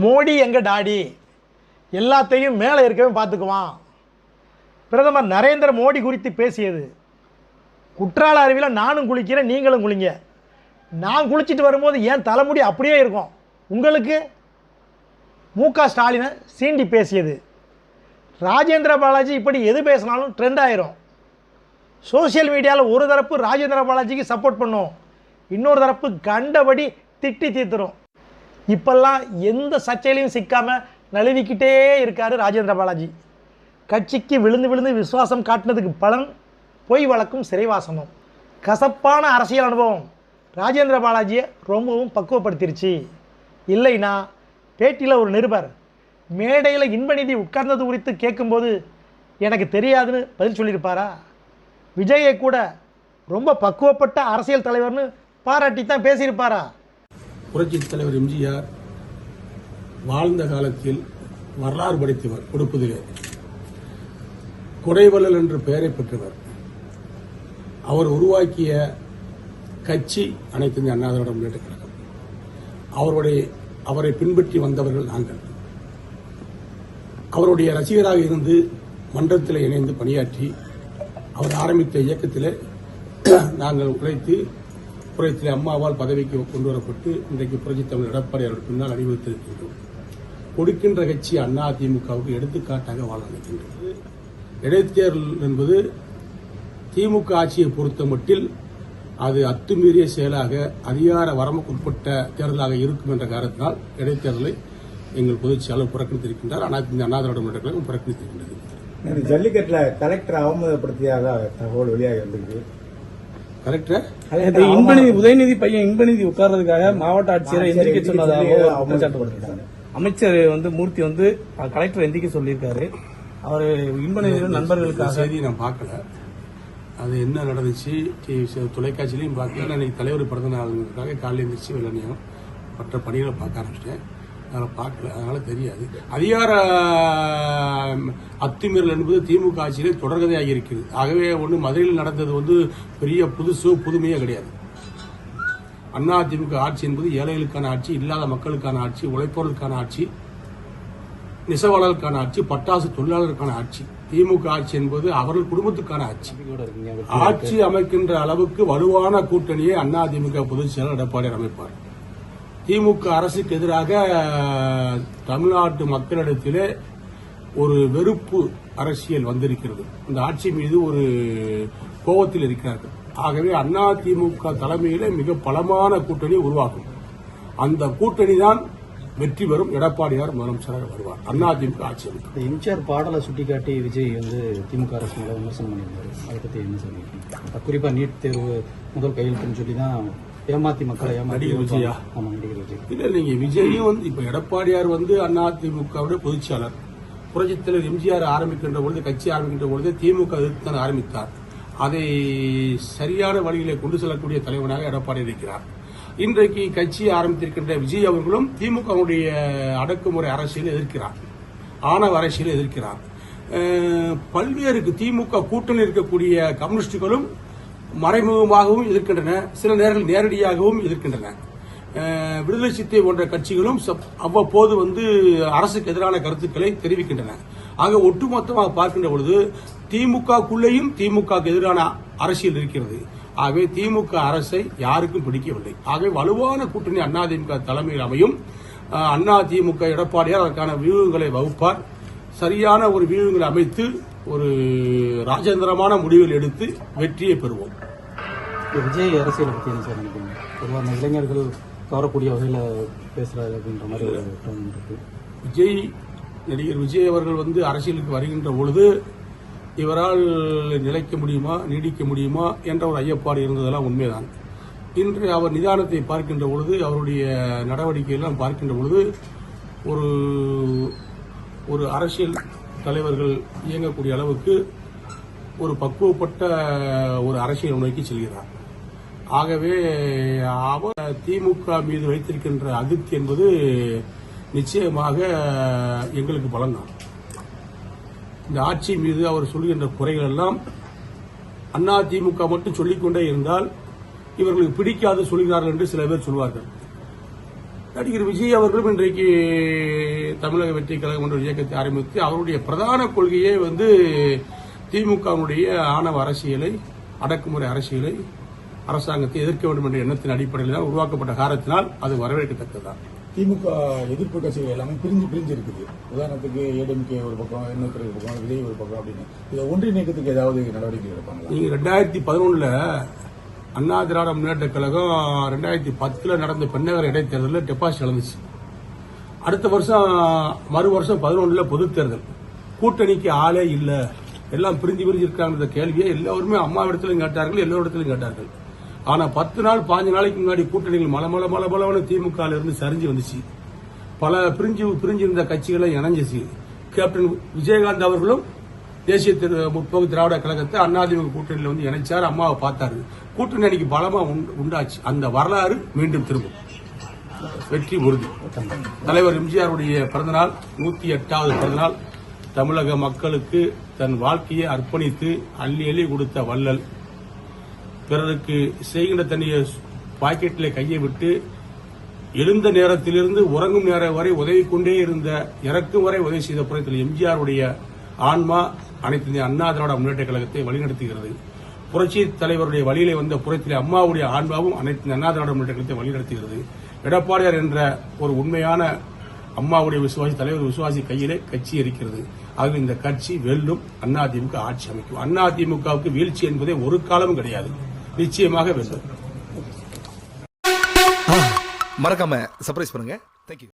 மோடி எங்கள் டாடி? எல்லாத்தையும் மேலே இருக்கவே பார்த்துக்குவான். பிரதமர் நரேந்திர மோடி குறித்து பேசியது. குற்றால அருவியில் நானும் குளிக்கிறேன் நீங்களும் குளிங்க. நான் குளிச்சுட்டு வரும்போது ஏன் தலைமுடி அப்படியே இருக்கும். உங்களுக்கு? மு க ஸ்டாலினை சீண்டி பேசியது. ராஜேந்திர பாலாஜி இப்படி எது பேசினாலும் ட்ரெண்ட் ஆயிரும். சோஷியல் மீடியாவில் ஒரு தரப்பு ராஜேந்திர பாலாஜிக்கு சப்போர்ட் பண்ணும். இன்னொரு தரப்பு கண்டபடி திட்டி தீர்த்துரும் இப்பெல்லாம் எந்த சர்ச்சையிலையும் சிக்காமல் நழுவிக்கிட்டே இருக்காரு ராஜேந்திர பாலாஜி. கட்சிக்கு விழுந்து விழுந்து விசுவாசம் காட்டினதுக்கு பலன் பொய் வழக்கும் சிறைவாசமும். கசப்பான அரசியல் அனுபவம் ராஜேந்திர பாலாஜியை ரொம்பவும் பக்குவப்படுத்திருச்சு. இல்லைனா பேட்டியில் ஒரு நிருபர் மேடையில் இன்பநிதி உட்கார்ந்தது குறித்து கேட்கும்போது எனக்கு தெரியாதுன்னு பதில் சொல்லியிருப்பாரா? விஜயை கூட ரொம்ப பக்குவப்பட்ட அரசியல் தலைவர்னு பாராட்டி தான் பேசியிருப்பாரா? புரட்சித் தலைவர் எம்ஜிஆர் வாழ்ந்த காலத்தில் வரலாறு படைத்தவர் கொடுப்பதிலே. குறைவலல் என்று பெயரை பெற்றவர். அவர் உருவாக்கிய கட்சி அனைத்து இந்திய அண்ணா திராவிட முன்னேற்ற கழகம். அவருடைய அவரை பின்பற்றி வந்தவர்கள் நாங்கள். அவருடைய ரசிகராக இருந்து மன்றத்தில் இணைந்து பணியாற்றி அவர் ஆரம்பித்த இயக்கத்தில் நாங்கள் உழைத்து புரட்சி அம்மாவால் பதவிக்கு கொண்டு வரப்பட்டு இன்றைக்கு புரட்சி தமிழ் எடப்பாடி அவர்கள் பின்னால் அறிவுறுத்திருக்கின்றோம் கொடுக்கின்ற கட்சி அண்ணா திமுகவுக்கு எடுத்துக்காட்டாக வாழ நினைக்கின்றது இடைத்தேர்தல் என்பது திமுக ஆட்சியை பொறுத்த மட்டில் அது அத்துமீறிய செயலாக அதிகார வரம்புக்குட்பட்ட தேர்தலாக இருக்கும் என்ற காரணத்தினால் இடைத்தேர்தலை எங்கள் பொதுச் செயலர் புறக்கணித்திருக்கின்றார். ஆனால் இந்த அண்ணா திராவிட கழகம் புறக்கணித்திருக்கின்றது. ஜல்லிக்கட்டில் கலெக்டர் அவமதப்படுத்தியதா தகவல் வெளியாக இருந்திருக்கு இன்பநிதி உதயநிதி பையன் இன்பநிதி உட்கார்றதுக்காக மாவட்ட ஆட்சியரை எந்திரிக்க சொன்னதாக அமைச்சர் வந்து மூர்த்தி வந்து கலெக்டர் எந்திரிக்க சொல்லியிருக்காரு. அவர் இன்பநிதி நண்பர்களுக்காக செய்தி நான் பார்க்கல. அது என்ன நடந்துச்சு? டி- சி- தொலைக்காட்சியிலையும் பார்க்கல. இன்னைக்கு தலைவர் பிறந்த நாளுக்காக காலையில் எழுந்திரிச்சு வெள்ளனையும் மற்ற பணிகளை பார்க்க ஆரம்பிச்சிட்டேன். அதனால் பார்க்கல. அதனால தெரியாது. அதிகார அத்துமீறல் என்பது திமுக ஆட்சியிலே தொடர்கதையாக இருக்குது ஆகவே ஒன்று மதுரையில் நடந்தது வந்து பெரிய புதுசோ புதுமையோ கிடையாது. அண்ணா திமுக ஆட்சி என்பது ஏழைகளுக்கான ஆட்சி இல்லாத மக்களுக்கான ஆட்சி உழைப்பவர்களுக்கான ஆட்சி நெசவாளர்களுக்கான ஆட்சி பட்டாசு தொழிலாளருக்கான ஆட்சி. திமுக ஆட்சி என்பது அவர்கள் குடும்பத்துக்கான ஆட்சி. ஆட்சி அமைக்கின்ற அளவுக்கு வலுவான கூட்டணியை அண்ணா திமுக பொதுச் செயலர் எடப்பாடி அமைப்பார். திமுக அரசுக்கு எதிராக தமிழ்நாட்டு மக்களிடத்திலே ஒரு வெறுப்பு அரசியல் வந்திருக்கிறது. இந்த ஆட்சி மீது ஒரு கோபத்தில் இருக்கிறார்கள். ஆகவே அண்ணா திமுக தலைமையில மிக பலமான கூட்டணி உருவாகும். அந்த கூட்டணி தான் வெற்றி பெறும் எடப்பாடியார் முதலமைச்சராக வருவார். அண்ணா திமுக ஆட்சி அமைக்கும். இந்த எம்ஜிஆர் பாடலை சுட்டிக்காட்டி விஜய் வந்து திமுக அரசு மேல விமர்சனம் பண்ணியிருந்தாரு. அதை பத்தி என்ன சொல்லியிருக்கீங்க குறிப்பா நீட் தேர்வு முதல் கையெழுத்துன்னு சொல்லி தான் ஏமாத்தி மக்களை ஏமாத்தி விஜயா? ஆமா நடிகர் விஜய். இல்ல நீங்க விஜயும் வந்து இப்ப எடப்பாடியார் வந்து அதிமுகவுடைய பொதுச்செயலர் புரட்சித் தலைவர் எம்ஜிஆர் ஆரம்பிக்கின்ற பொழுது கட்சி ஆரம்பிக்கின்ற பொழுது திமுக எதிர்த்து தான் ஆரம்பித்தார். அதை சரியான வழியிலே கொண்டு செல்லக்கூடிய தலைவனாக எடப்பாடி இருக்கிறார். இன்றைக்கு கட்சி ஆரம்பித்திருக்கின்ற விஜய் அவர்களும் திமுகவுடைய அடக்குமுறை அரசியலை எதிர்க்கிறார். ஆணவ அரசியலை எதிர்க்கிறார். பல்வேறு திமுக கூட்டணியில் இருக்கக்கூடிய கம்யூனிஸ்டுகளும் மறைமுகமாகவும் எதிர்க்கின்றன சில நேரங்கள் நேரடியாகவும் எதிர்க்கின்றன விடுதலை சித்தை போன்ற கட்சிகளும் சப்- அவ்வப்போது வந்து அரசுக்கு எதிரான கருத்துக்களை தெரிவிக்கின்றன. ஆக ஒட்டுமொத்தமாக பார்க்கின்ற பொழுது திமுகக்குள்ளேயும் திமுக எதிரான அரசியல் இருக்கிறது. ஆகவே திமுக அரசை யாருக்கும் பிடிக்கவில்லை. ஆகவே வலுவான கூட்டணி அதிமுக தலைமையில் அமையும். அதிமுக அண்ணா திமுக எடப்பாடியார் அதற்கான வியூகங்களை வகுப்பார். சரியான ஒரு வியூகங்களை அமைத்து ஒரு ராஜேந்திரமான முடிவுகள் எடுத்து வெற்றியை பெறுவோம். விஜய் அரசியலை பத்தி என்ன சார் பொதுவாக இளைஞர்கள் கவரக்கூடிய வகையில பேசுறாரு அப்படின்ற மாதிரி ஒரு டோன் இருக்கு. விஜய் நடிகர் விஜய் அவர்கள் வந்து அரசியலுக்கு வருகின்ற பொழுது இவரால் நிலைக்க முடியுமா நீடிக்க முடியுமா என்ற ஒரு ஐயப்பாடு இருந்ததெல்லாம் உண்மைதான். இன்று அவர் நிதானத்தை பார்க்கின்ற பொழுது அவருடைய நடவடிக்கையெல்லாம் பார்க்கின்ற பொழுது ஒரு ஒரு அரசியல் தலைவர்கள் இயங்கக்கூடிய அளவுக்கு ஒரு பக்குவப்பட்ட ஒரு அரசியல் நோக்கி செல்கிறார். ஆகவே அவர் திமுக மீது வைத்திருக்கின்ற அதிருப்தி என்பது நிச்சயமாக எங்களுக்கு பலன்தான் இந்த ஆட்சி மீது அவர் சொல்கின்ற குறைகள் எல்லாம் அண்ணா திமுக மட்டும் சொல்லிக்கொண்டே இருந்தால் இவர்களுக்கு பிடிக்காது சொல்கிறார்கள் என்று சில பேர் சொல்வார்கள். நடிகர் விஜய் அவர்களும் இன்றைக்கு தமிழக வெற்றி கழகம் என்ற இயக்கத்தை ஆரம்பித்து அவருடைய பிரதான கொள்கையே வந்து திமுகவுடைய ஆணவ அரசியலை அடக்குமுறை அரசியலை அரசாங்கத்தை எதிர்க்க வேண்டும் என்ற எண்ணத்தின் அடிப்படையில் தான் உருவாக்கப்பட்ட காரணத்தினால் அது வரவேற்கத்தக்கதுதான். திமுக எதிர்ப்பு கட்சிகள் எல்லாமே பிரிஞ்சு பிரிஞ்சு இருக்குது. உதாரணத்துக்கு ஏடிஎம்கே ஒரு பக்கம் ஒரு பக்கம் விஜய் ஒரு பக்கம் அப்படின்னு. இதை ஒன்றிணைக்கிறதுக்கு ஏதாவது நடவடிக்கை எடுப்பாங்களா? நீங்க ரெண்டாயிரத்தி பதினொன்னுல அண்ணா திராவிட முன்னேற்ற கழகம் ரெண்டாயிரத்தி பத்தில் நடந்த பெண்ணகர் இடைத்தேர்தலில் டெபாசிட் இழந்துச்சு. அடுத்த வருஷம் மறு வருஷம் பதினொன்றில் பொது தேர்தல். கூட்டணிக்கு ஆளே இல்லை. எல்லாம் பிரிஞ்சு பிரிஞ்சு இருக்காங்கிற கேள்வியை எல்லோருமே அம்மா இடத்துலையும் கேட்டார்கள் எல்லோரிடத்திலும் கேட்டார்கள். ஆனால் பத்து நாள் பாஞ்சு நாளைக்கு முன்னாடி கூட்டணிகள் மல மல மல மலவன திமுக இருந்து சரிஞ்சு வந்துச்சு. பல பிரிஞ்சு பிரிஞ்சு இருந்த கட்சிகளை இணைஞ்சிச்சு. கேப்டன் விஜயகாந்த் அவர்களும் தேசிய திரு- முற்போக்கு திராவிட கழகத்தை அண்ணாதிமுக கூட்டணியில் வந்து இணைச்சார் அம்மாவை பார்த்தாரு. கூட்டணி அன்னைக்கு பலமா உண்டாச்சு. அந்த வரலாறு மீண்டும் திரும்பும். வெற்றி உறுதி. தலைவர் எம்ஜிஆருடைய பிறந்தநாள் நூத்தி எட்டாவது பிறந்தநாள். தமிழக மக்களுக்கு தன் வாழ்க்கையை அர்ப்பணித்து அள்ளி அள்ளி கொடுத்த வள்ளல். பிறருக்கு செய்கின்ற தன்னுடைய பாக்கெட்டில் கையை விட்டு எழுந்த நேரத்திலிருந்து உறங்கும் நேரம் வரை உதவி கொண்டே இருந்த இறக்கும் வரை உதவி செய்த புறத்தில் எம்ஜிஆருடைய ஆன்மா அனைத்து இந்திய அண்ணா திராவிட முன்னேற்ற கழகத்தை வழிநடத்துகிறது. புரட்சி தலைவருடைய வழியிலே வந்த புறத்திலே அம்மாவுடைய ஆன்மாவும் அனைத்து இந்திய அண்ணா திராவிட முன்னேற்ற கழகத்தை வழிநடத்துகிறது. எடப்பாடியார் என்ற ஒரு உண்மையான அம்மாவுடைய விசுவாசி தலைவர் விசுவாசி கையிலே கட்சி இருக்கிறது. ஆகவே இந்த கட்சி வெல்லும் அதிமுக ஆட்சி அமைக்கும். அதிமுகவுக்கு வீழ்ச்சி என்பதே ஒரு காலமும் கிடையாது. நிச்சயமாக வெல்லும். மறக்காம சர்ப்ரைஸ் பண்ணுங்க. தேங்க்யூ